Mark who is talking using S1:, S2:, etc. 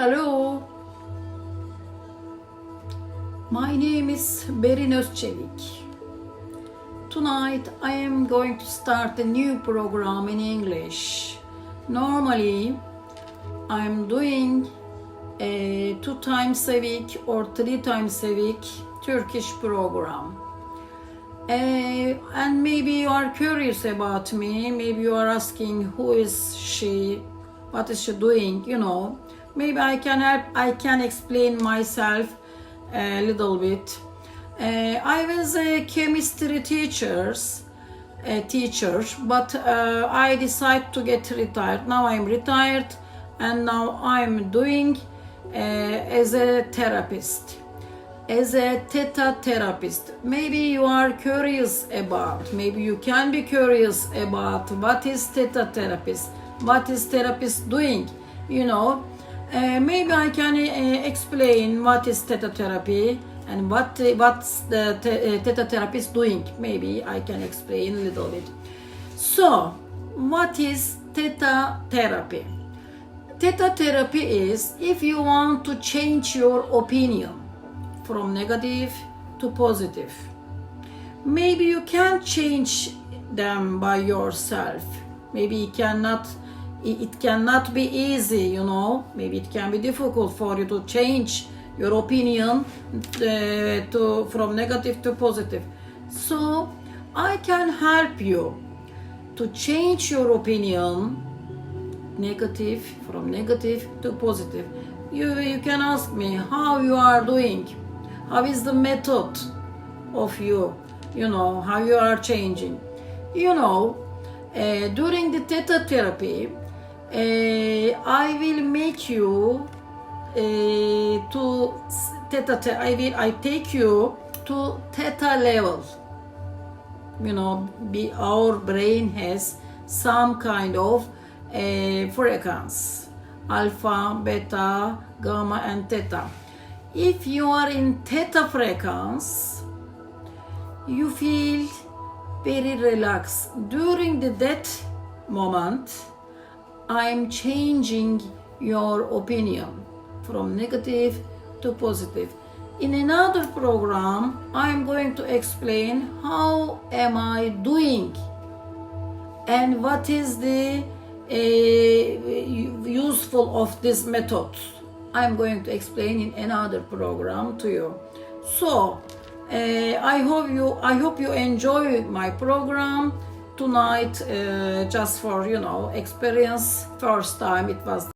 S1: Hello. My name is Berin Özçevik. Tonight I am going to start a new program in English. Normally I'm doing a two times a week or three times a week Turkish program. Uh, and maybe you are curious about me. Maybe you are asking who is she, what is she doing, you know. Maybe I can help, I can explain myself a little bit. Uh, I was a chemistry teachers, a teacher, but uh, I decided to get retired. Now I'm retired and now I'm doing uh, as a therapist as a theta therapist. Maybe you are curious about, maybe you can be curious about what is theta therapist, what is therapist doing, you know. Uh, maybe I can uh, explain what is theta therapy and what what's the th- uh, theta therapist doing. Maybe I can explain a little bit. So, what is theta therapy? Theta therapy is if you want to change your opinion from negative to positive. Maybe you can't change them by yourself. Maybe you cannot it cannot be easy, you know. Maybe it can be difficult for you to change your opinion uh, to from negative to positive. So I can help you to change your opinion negative from negative to positive you you can ask me how you are doing how is the method of you you know how you are changing you know uh, during the theta therapy uh, i will make you uh, to theta the- i will i take you to theta level. You know be, our brain has some kind of uh, frequency. Alpha beta gamma and theta. If you are in theta frequency you feel very relaxed. During the that moment i'm changing your opinion from negative to positive. In another program i'm going to explain how am i doing and what is the uh, useful of this method. I'm going to explain in another program to you. So uh, i hope you i hope you enjoy my program tonight uh, just for you know experience first time it was